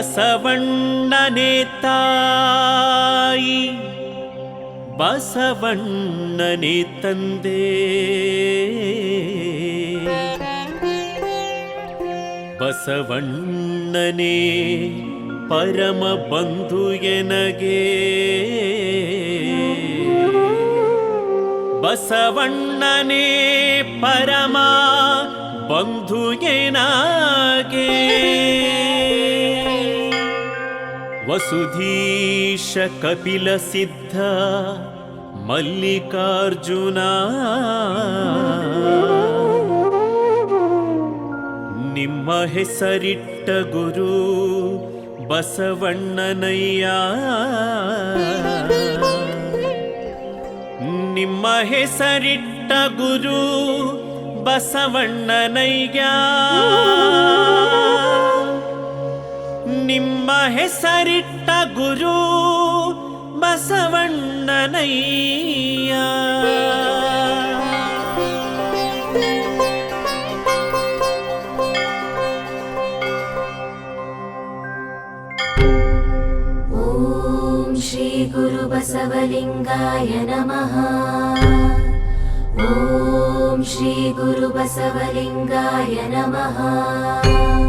ಬಸವಣ್ಣನೆ ತಾಯಿ ಬಸವಣ್ಣನೆ ತಂದೆ. ಬಸವಣ್ಣನೆ ಪರಮ ಬಂಧು ಎನಗೆ. ಬಸವಣ್ಣನೆ ಪರಮ ಬಂಧು ಎನಗೆ. ವಸುಧೀಶ ಕಪಿಲ ಸಿದ್ಧ ಮಲ್ಲಿಕಾರ್ಜುನ. ನಿಮ್ಮ ಹೆಸರಿಟ್ಟ ಗುರು ಬಸವಣ್ಣನಯ್ಯ. ನಿಮ್ಮ ಹೆಸರಿಟ್ಟ ಗುರು ಬಸವಣ್ಣನಯ್ಯ. ನಿಮ್ಮ ಹೆಸರಿಟ್ಟ ಗುರು ಬಸವಣ್ಣನಯ್ಯ ॐ श्रीगुरुबसवलिङ्गाय नमः ॐ श्रीगुरुबसवलिङ्गाय नमः ॐ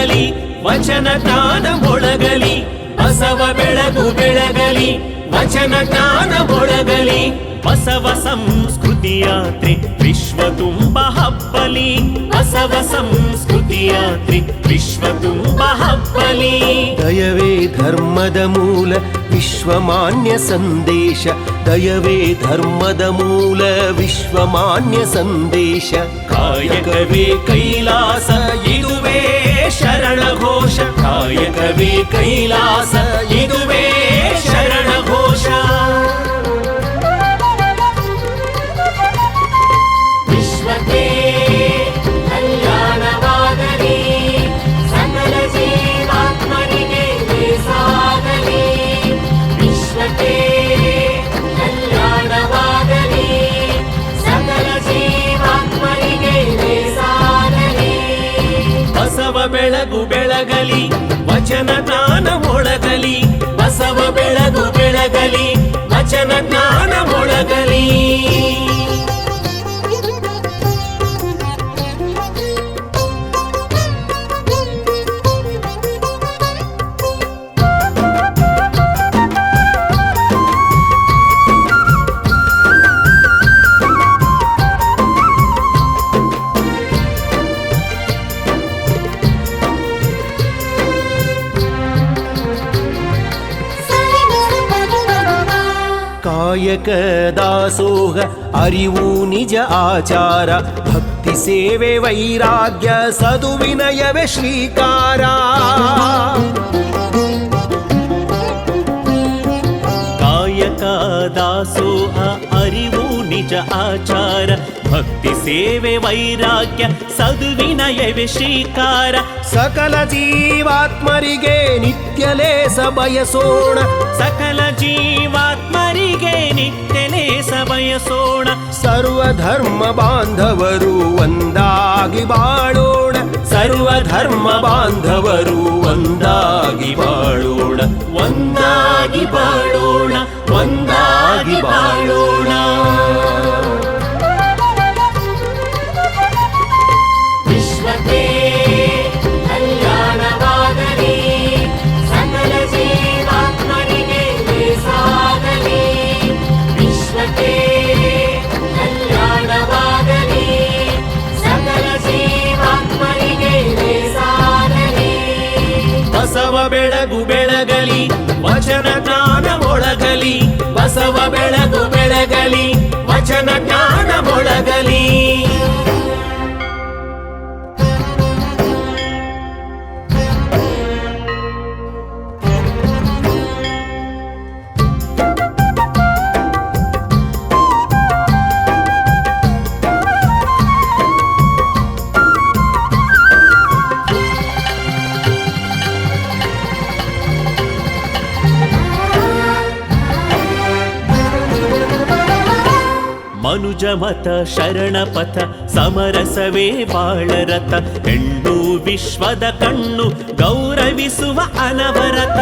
ಬೆಳಗಲಿ ವಚನ ಜ್ಞಾನ ಮೊಳಗಲಿ ಬಸವ ಬೆಳಗು ಬೆಳಗಲಿ ವಚನ ಜ್ಞಾನ ಮೊಳಗಲಿ ಬಸವ ಸಂಸ್ಕೃತಿ ಯಾತ್ರೆ ವಿಶ್ವ ತುಂಬ ಹಬ್ಬಲಿ. ಬಸವ ಸಂಸ್ಕೃತಿ ಯಾತ್ರೆ ವಿಶ್ವ ತುಂಬ ಹಬ್ಬಲಿ. ದಯವೇ ಧರ್ಮದ ಮೂಲ ವಿಶ್ವಮಾನ್ಯ ಸಂದೇಶ. ದಯವೇ ಧರ್ಮದ ಮೂಲ ವಿಶ್ವಮಾನ್ಯ ಸಂದೇಶ. ಕಾಯಕವೇ ಕೈಲಾಸ ಇದುವೇ ಶರಣ ಘೋಷ ಕಾಯಕವೇ ಕೈಲಾಸ ಬೆಳಗಲಿ ವಚನ ಜ್ಞಾನ ಮೊಳಗಲಿ ಬಸವ ಬೆಳಗು ಬೆಳಗಲಿ ವಚನ ಜ್ಞಾನ ಮೊಳಗಲಿ ಕಾಯಕ ದಾಸೋಹ ಅರಿವು ನಿಜ ಆಚಾರ ಭಕ್ತಿ ಸೇವೆ ವೈರಾಗ್ಯ ಸದುವಿನಯವೇ ಶ್ರೀಕಾರ ಕಾಯಕ ದಾಸೋಹ ಅರಿವು ನಿಜ ಆಚಾರ ಭಕ್ತಿ ಸೇವೆ ವೈರಾಗ್ಯ ಸದುವಿನಯವೇ ಶ್ರೀಕಾರ. ಸಕಲ ಜೀವಾತ್ಮರಿಗೆ ನಿತ್ಯಲೇ ಬಯಸೋಣ. ಸಕಲ ಜೀವಾತ್ಮರಿಗೆ ನಿತ್ಯಲೇಸ ಬಯಸೋಣ. ಸರ್ವಧರ್ಮ ಬಾಂಧವರು ಒಂದಾಗಿ ಬಾಳೋಣ. ಸರ್ವಧರ್ಮ ಬಾಂಧವರು ಒಂದಾಗಿ ಬಾಳೋಣ. ಒಂದಾಗಿ ಬಾಳೋಣ. ಒಂದಾಗಿ ಬಾಳೋಣ ಬಸವ ಬೆಳಗು ಬೆಳಗಲಿ ಮತ ಶರಣ ಪಥ ಸಮರಸವೇ ಬಾಳರಥ. ಹೆಣ್ಣು ವಿಶ್ವದ ಕಣ್ಣು ಗೌರವಿಸುವ ಅನವರತ.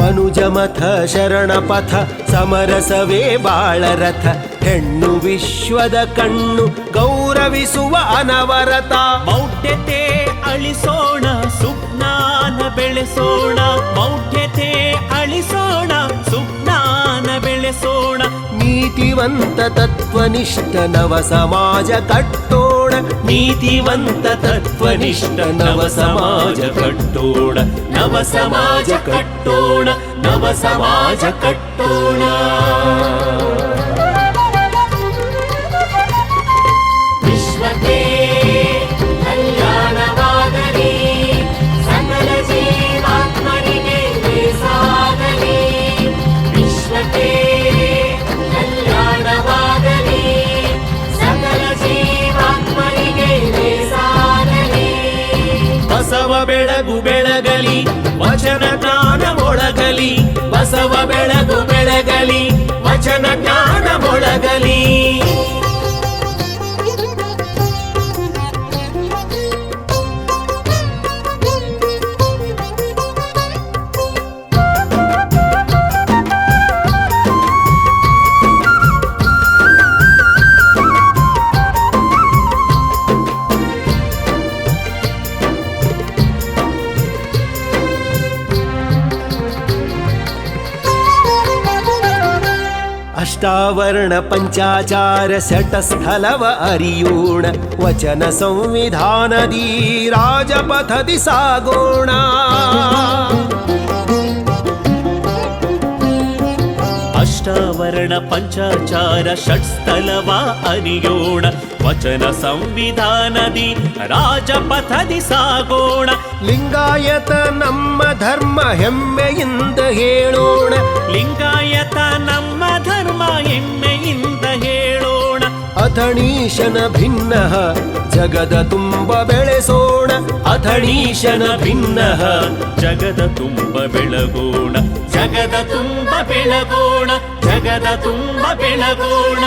ಮನುಜಮಥ ಶರಣಪಥ ಸಮರಸವೇ ಬಾಳರಥ. ಹೆಣ್ಣು ವಿಶ್ವದ ಕಣ್ಣು ಗೌರವಿಸುವ ಅನವರತ. ಮೌಢ್ಯತೆ ಅಳಿಸೋಣ ಸುಜ್ಞಾನ ಬೆಳೆಸೋಣ ಮೌಢ್ಯತೆ ನೀತಿವಂತ ತತ್ವನಿಷ್ಠ ನವ ಸಮಾಜ ಕಟ್ಟೋಣ ನೀತಿವಂತ ತತ್ವನಿಷ್ಠ ನವ ಸಮಾಜ ಕಟ್ಟೋಣ ನವ ಸಮಾಜ ಕಟ್ಟೋಣ ನವ ಸಮಾಜ ಕಟ್ಟೋಣ ಬಸವ ಬೆಳಗು ಬೆಳಗಲಿ ವಚನ ಜ್ಞಾನ ಮೊಳಗಲಿ अष्टावर्ण पञ्चाचार शटस्थलव हरियुण वचन संविधानदी राजपथदि सा गुणा। ಅಷ್ಟಾವರಣ ಪಂಚಾಚಾರ ಷಟ್ಸ್ಥಲವ ಅನಿಯೋಣ. ವಚನ ಸಂವಿಧಾನದಿ ರಾಜಪಥದಿ ಸಾಗೋಣ. ಲಿಂಗಾಯತ ನಮ್ಮ ಧರ್ಮ ಹೆಮ್ಮೆಯಿಂದ ಹೇಳೋಣ. ಲಿಂಗಾಯತ ನಮ್ಮ ಧರ್ಮ ಹೆಮ್ಮೆಯಿಂದ ಹೇಳೋಣ. ಅಥಣೀಶನ ಭಿನ್ನ ಜಗದ ತುಂಬ ಬೆಳೆಸೋಣ. ಅಥಣೀಶನ ಭಿನ್ನ ಜಗದ ತುಂಬ ಬೆಳಗೋಣ. ಜಗದ ತುಂಬ ಬೆಳಗೋಣ. ಜಗದ ತುಂಬ ಬೆಳಗೋಣ.